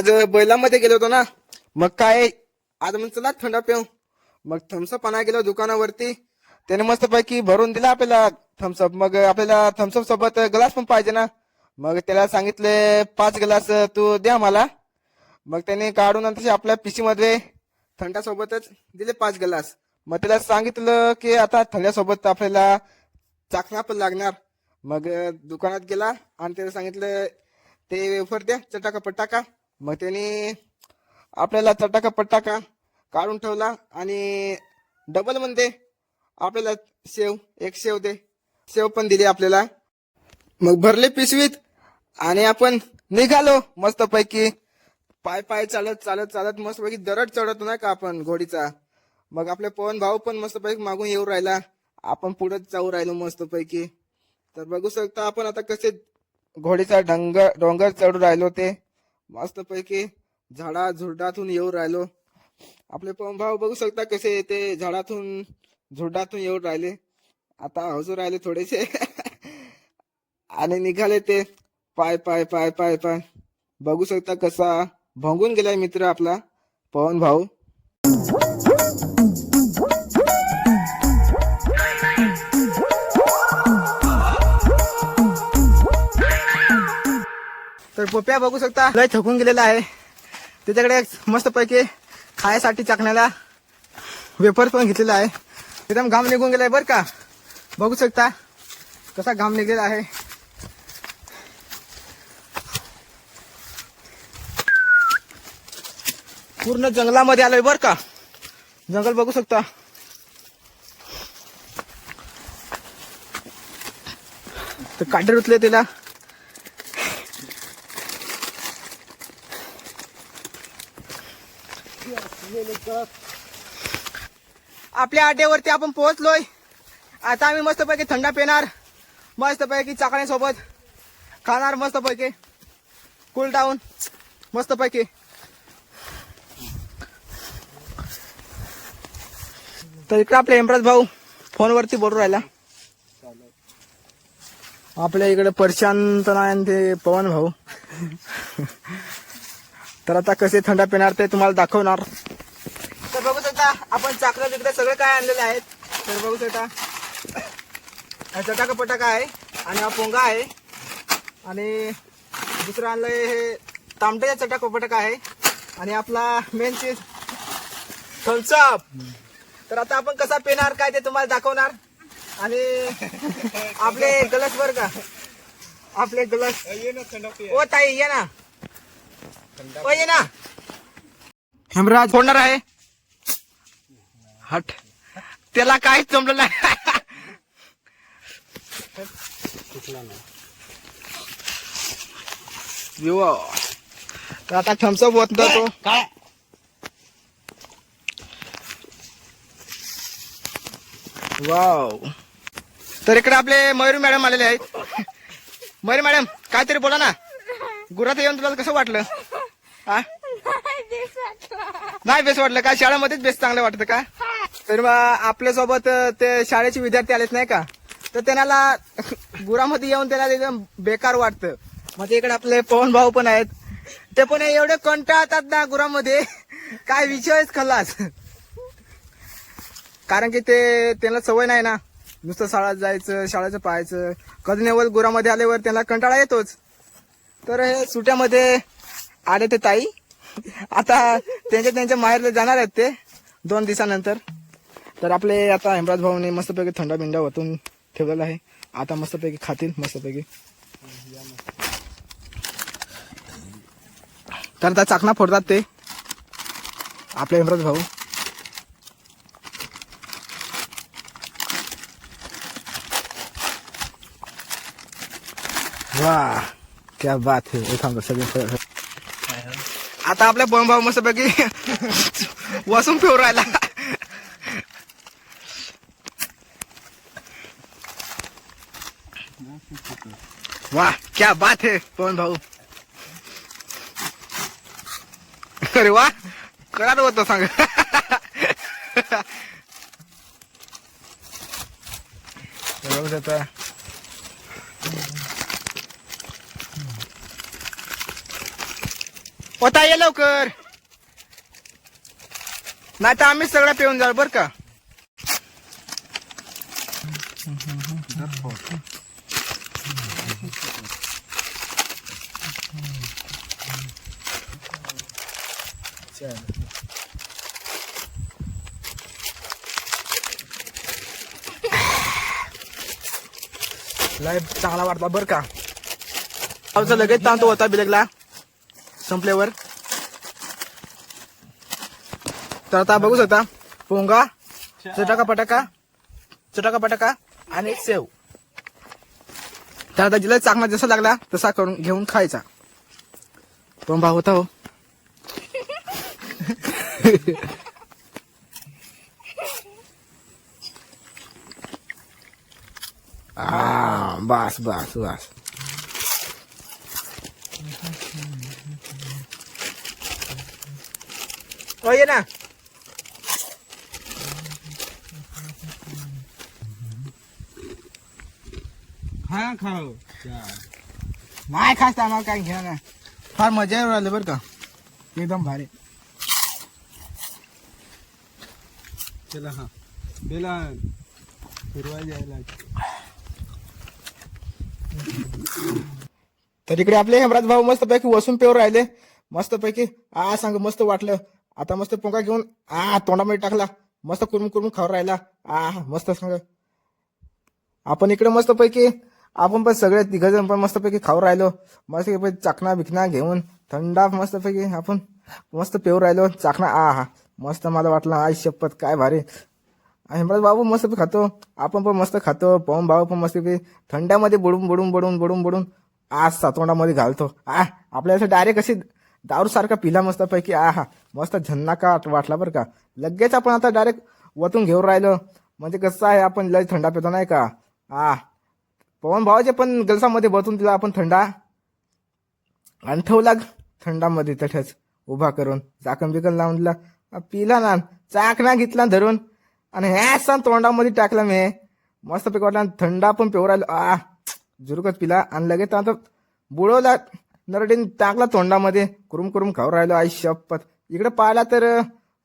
आज बैलामध्ये गेलो होतो ना. मग काय? आज मग चला थंडा पिऊ मग थम्सअप आणा गेलो दुकानावरती. त्याने मस्त पैकी भरून दिला आपल्याला थम्सअप मग आपल्याला थम्सअप सोबत ग्लास पण पाहिजे ना. मग त्याला सांगितले पाच ग्लास तू द्या मला. मग त्याने काढून नंतर आपल्या पिशी मध्ये थंडासोबतच दिले पाच ग्लास मग त्याला सांगितलं की आता थंड्यासोबत आपल्याला चाकणा पण लागणार. मग दुकानात गेला आणि त्याला सांगितलं ते वेफर द्या चटाका पटाका मग त्याने आपल्याला चटाका पटाका काढून ठेवला आणि डबल म्हणते. आपल्याला शेव एक शेव दे. शेव पण दिली आपल्याला. मग भरले पिशवीत आणि आपण निघालो मस्त पैकी पाय पाय चालत चालत चालत मस्त पैकी दरड चढवतो नाही का आपण घोडीचा. मग आपले पवन भाऊ पण मस्त पैकी मागून येऊ राहिला. आपण पुढे जाऊ राहिलो मस्त पैकी तर बघू शकता आपण आता कसे घोडीचा डोंगर डोंगर चढू राहिलो ते. मस्तपैकी झाडा झुरडातून येऊ राहिलो. आपले पंभाव बघू शकता कसे ते झाडातून झुरडातून येऊ राहिले. आता हजू राहिले थोडेसे. आणि निघाले ते. पाय पाय पाय पाय पाय. बघू शकता कसा भंगून गेलाय मित्र आपला. पवन भाऊ. तर पोप्या बघू शकता. लय थकून गेलेला आहे. त्याच्याकडे मस्त पैकी खायसाठी चाकण्याला वेफर पण घेतलेला आहे. एकदम घाम निघून गेलाय बरं का? बघू शकता कसा घाम निघलेला आहे. पूर्ण जंगलामध्ये आलोय बर का? जंगल बघू शकता. तर काटे रुतले तिला आपल्या अड्ड्यावरती आपण पोहोचलोय. आता आम्ही मस्त पैकी थंडा पेणार मस्त पैकी चाकण्यासोबत खाणार मस्त पैकी कूल डाऊन मस्त पैकी तर इकडे आपले इम्राज भाऊ फोनवरती बोलू राहिला. आपल्या इकडे प्रशांत नाही आणि ते पवन भाऊ. तर आता कसे थंडा पिणार ते तुम्हाला दाखवणार. आपण चाकलं बिकलं सगळं काय आणलेले आहेत? तर बघू हा चटाका पटाका आहे आणि हा पोंगा आहे. आणि दुसरं आणलंय हे तांबट्याचा चटाका पटाका आहे. आणि आपला मेन चीज थम्सअप तर आता आपण कसा पेणार काय ते तुम्हाला दाखवणार. आणि आपले गलस बर का? आपले गलस ओ ताई ये ना. ओ ये ना. हेमराज. फोडणार आहे. हट. त्याला काहीच जमलं नाही. यो. तर आता थम्सअप होत तो काय? वाव तर इकडे आपले मयुरी मॅडम आलेले आहेत. मयुरी मॅडम काहीतरी बोला ना. गुरात येऊन तुला कसं वाटलं? हा? नाही बेस वाटलं. का? शाळेमध्येच बेस चांगलं वाटतं का? तर आपल्यासोबत ते शाळेचे विद्यार्थी आलेत नाही का? तर त्यांना गुरामध्ये येऊन त्याला एकदम बेकार वाटतं. मग ते इकडे आपले पवन भाऊ पण आहेत. ते पण एवढे कंटाळतात ना गुरामध्ये. काय विषयच खल्लास कारण की ते त्यांना सवय नाही ना. नुसतं शाळेत जायचं शाळेचं पाहायचं. कधी नेवल गुरामध्ये आल्यावर त्यांना कंटाळा येतोच. तर हे सुट्यामध्ये आले ते ताई. आता त्यांच्या त्यांच्या माहेरला जाणार आहेत ते दोन दिवसानंतर. तर आपले आता हेमराज भाऊने मस्तपैकी थंडा बिंडा वतून ठेवलेला आहे. आता मस्तपैकी खातील मस्तपैकी. तर आता चाकणा फोडतात ते. आपले हेमराज भाऊ. वाह क्या बात है. सगळे आता आपल्या बॉम्बाव मस्त पैकी वसून फिरू राहिला. वाह क्या बात है पवन भाऊ। अरे वाह करा होतं सांग। बघू शकता होता ये लवकर। नाही तर आम्ही सगळं पिऊन जाऊ बर का? लय चांगला वाटला बर का. पावसा लगेच तांतो होता बिलगला. संपल्यावर. तर आता बघू शकता पोंगा चटाका पटाका चटाका पटाका आणि सेव तर आता जिला चांगला जसा लागला तसा करून घेऊन खायचा. पण होता हो. आ, बस बस बस हो ये ना हा खाओ नाही खास आम्हाला काय घ्या ना फार मजा येऊ राहिली बरं का एकदम भारी चला हा बेला फिरवायला जायला तर इकडे आपले हेमराज भाऊ मस्त पैकी वसून पेवर राहिले. मस्त पैकी आ सांग मस्त वाटलं. आता मस्त पोंगा घेऊन आ तोंडामध्ये टाकला. मस्त कुरम कुरम खाऊ राहिला. आ मस्त सांग. आपण इकडे मस्त पैकी आपण पण सगळे तिघजण पण मस्त पैकी खाऊ राहिलो. मस्त पैकी चाकणा बिकना घेऊन थंडा मस्त पैकी आपण मस्त पेऊ राहिलो. चाकणा आ हा मस्त मला वाटलं. आई शपथ काय भारी. हेमराज बाबू मस्त खातो. आपण पण मस्त खातो. पवन भाऊ पण मस्त थंडामध्ये बुडून बुडून बुडून बुडून बुडून आज सातवंडामध्ये घालतो. आ आपल्याला डायरेक्ट अशी दारू सारखा पिला मस्त पैकी. आ हा मस्त झन्नाका वाटला बरं का. लगेच आपण आता डायरेक्ट वतून घेऊन राहिलो. म्हणजे कसं आहे आपण लय थंडा पितो नाही का? आ पवन भावाचे पण गलसामध्ये बसून दिला आपण थंडा आणि ठेवला थंडामध्ये तठच उभा करून. चाकण बिकन लावून दिला. पिला ना. चाक ना घेतला धरून. आणि ह्या सांग तोंडामध्ये टाकला मी. मस्त पिक वाटला आणि थंडा पण पिऊ राहिलो. आ जुरुकच पिला आणि लगेच आता बुडवला. नरडीन टाकला तोंडामध्ये. कुरुम कुरुम खाऊ राहिलो आई शपथ. इकडे पाहिला तर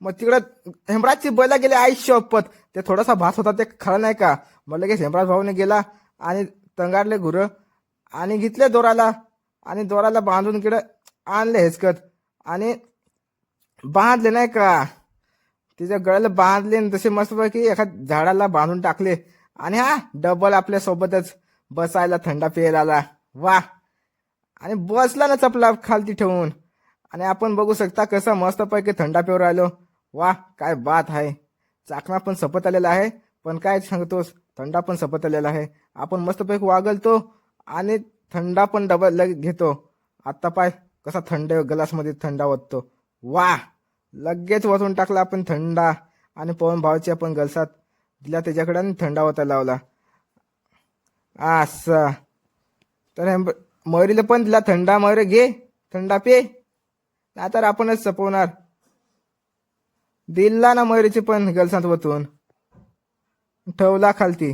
मग तिकडं हेमराजची बैला गेले आई शपथ. ते थोडासा भास होता ते खरं नाही का? मग लगेच हेमराज भाऊने गेला आणि तंगारले घुरं आणि घेतले दोराला. आणि दोराला बांधून इकडं आणले हेचकत. आणि बांधले नाही का? तिच्या गळ्याला बांधले आणि तसे मस्तपैकी एका झाडाला बांधून टाकले. आणि हा डबल आपल्या सोबतच. बसायला थंडा प्यायला आला. वा. आणि बसला ना चपला खालती ठेवून. आणि आपण बघू शकता कसं मस्तपैकी थंडा पिऊ राहिलो वा काय बात आहे. चाकणा पण सपत आलेला आहे. पण काय सांगतोस थंडा पण सपत आलेला आहे. आपण मस्तपैकी वागलतो आणि थंडा पण डबल घेतो. आत्ता पाय कसा थंड ग्लासमध्ये थंडा ओततो. वा. लगेच वाचून टाकला आपण थंडा आणि पवन भावाची आपण गलसात दिला त्याच्याकडे आणि थंडा होता लावला. असं तर मयुरीला पण दिला थंडा मयुरी घे थंडा पे. नाहीतर आपणच सपवणार. दिला ना मयुरीची पण गलसात वतून ठेवला खालती.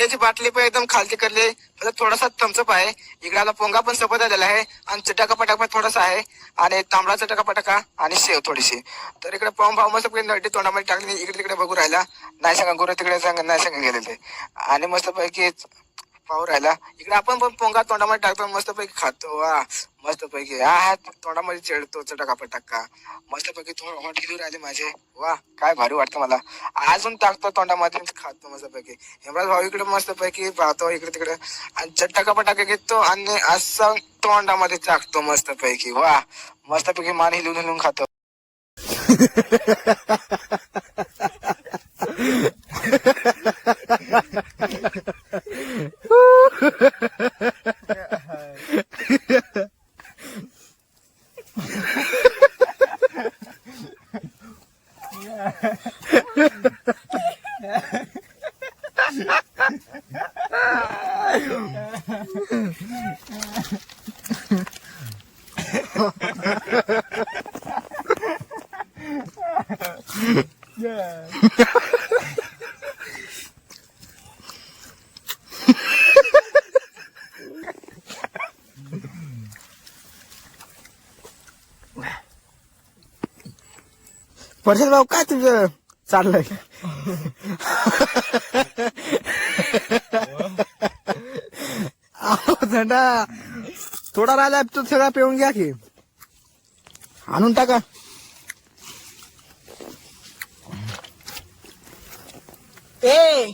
थंड्याची बाटली पण एकदम खालती करली. म्हणजे थोडासा थम्सअप आहे. इकडे आपला पोंगा पण सोबत आलेला आहे. आणि चटाका पटाका पण थोडासा आहे. आणि तांबडा चटाका पटाका आणि शेव थोडीशी. तर इकडे पाहून भाऊ मस्त नटी तोंडामध्ये टाकली. इकडे तिकडे बघू राहिला. नाही सांगा गुरु तिकडे सांगा नाही सांगा गेलेले. आणि मस्त पैकी पाहू राहिला. इकडे आपण पण पोंगा तोंडामध्ये टाकतो मस्तपैकी खातो. वा मस्तपैकी. हा हा तोंडामध्ये चेडतो चटका पटक्का मस्तपैकी थोडं हॉट घेऊन राहिले माझे. वा काय भारी वाटतं मला. अजून टाकतो तोंडामध्ये खातो मस्तपैकी. हेमराज भाऊ इकडे मस्तपैकी पाहतो इकडे तिकडे. आणि चटका पटाका घेतो आणि असं तोंडामध्ये टाकतो मस्तपैकी. वा मस्तपैकी मान हिलून हिलून खातो. yeah. परशल भाऊ काय तुझं चाललंय? अहो थंडा थोडा राहिला तो सगळा पिऊन घ्या की. आणून टाका. ए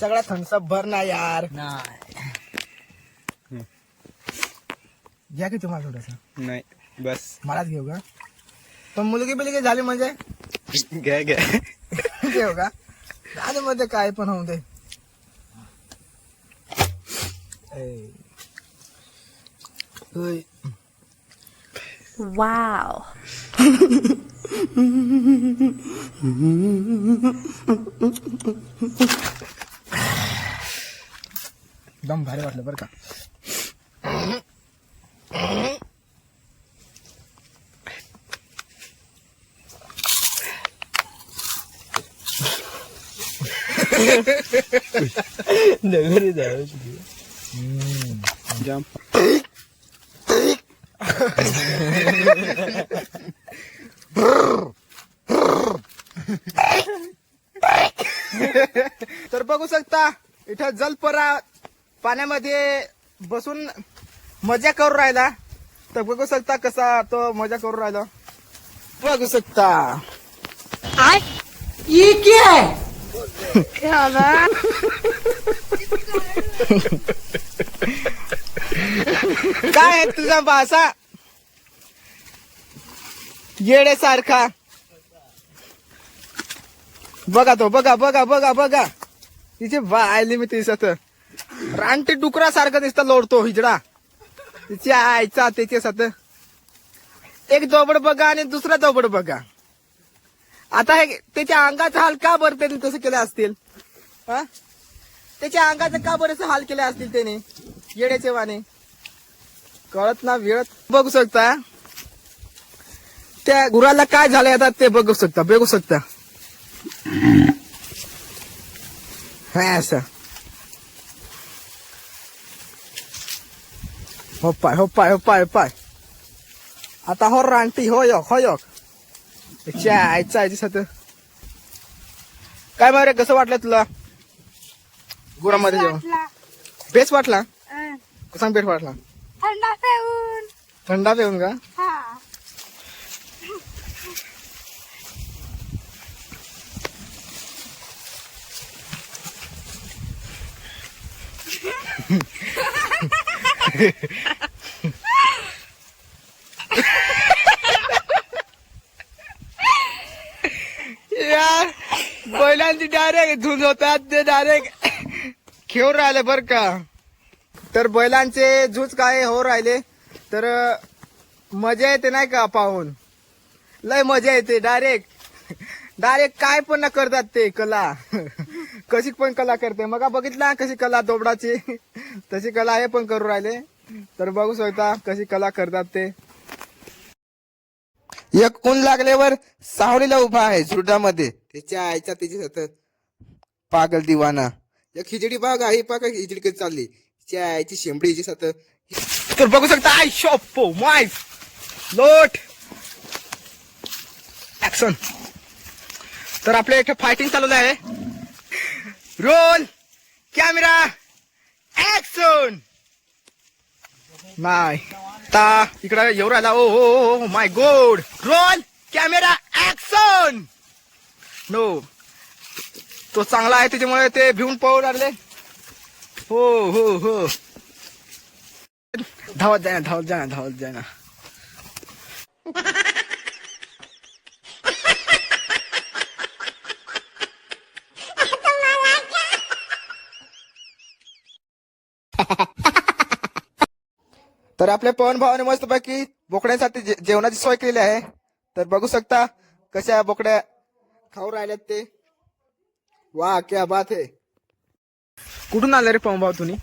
सगळा थम्सअप भर ना यार. घ्या की तुम्हाला थोडस? नाही बस. मलाच घेऊ का? पण मुलगी बिलगी झाली म्हणजे घ्या घ्या घेऊ का झाली मध्ये काय पण होऊ दे ए. होय. Wow. दम भारी वाटलं बरं का नगर जाम तर बघू शकता इथं जलपरा पाण्यामध्ये बसून मजा करू राहिला. तर बघू शकता कसा तो मजा करू राहिला. बघू शकता. आय काय काय आहे तुझा भाषा येडे सारखा. बघा तो बघा बघा बघा बघा. तिचे बायली मी दिसत. रानटी डुकरा सारखं दिसता लोडतो हिजडा. तिच्या आईचा त्याच्या साथ एक दोबड बघा आणि दुसरा दोबड बघा. आता हे त्याच्या अंगाचा हाल का बरं त्यांनी तसं केले असतील? हा? त्याच्या अंगाचा का बरेच हाल केले असतील त्याने? येड्याचे वाने. कळत ना वेळत. बघू शकता. त्या गुराला काय झालंय आता ते बघू शकता बघू शकता. हा असं. हो पाय हो पाय हो पाय हो पाय आता हो रानटी हो योग हो योग त्याच्या आईचा काय मारे कसं वाटलं तुला? गुरामध्ये जेवण. बेस वाटला? कसा बेस वाटला. थंडा पेऊन. थंडा पिऊन का हा यार बैलांची डायरेक्ट झुंज होतात ते डायरेक्ट खेळून राहिले बर का. तर बैलांचे झूज काय हो राहिले. तर मजा येते नाही का पाहून. लय मजा येते डायरेक्ट डायरेक्ट काय पण ना करतात ते कला. कशी पण कला करते. मग बघितला कशी कला दोबडाची. तशी कला हे पण करू राहिले. तर बघू शकता कशी कला करतात ते. एक ऊन लागल्यावर सावलीला उभा आहे झुरडामध्ये त्याच्या आईचा त्याची सतत पागल दिवाना एक खिचडी बाग आहे बघ खिचडी कधी चालली. तिच्या आईची हिची सतत तर बघू शकता आय शॉपो माय लोट. ऍक्शन तर आपल्या इथे फायटिंग चालवलं आहे. रोल कॅमेरा ऍक्शन नाही. ता इकडे येऊ राहिला. ओ हो माय गोड रोल कॅमेरा ऍक्शन नो तो चांगला आहे त्याच्यामुळे ते भिवून पळू लागले. हो हो हो. धावत जाय धावत जाय ना धावत जाय ना. तर आपल्या पवन भावाने मस्त पैकी बोकड्यांसाठी जे- जेवणाची सोय केलेली आहे. तर बघू शकता कशा बोकड्या खाऊ राहिल्यात ते. वा क्या बात आहे. कुठून आले रे पवन भाऊ तुम्ही?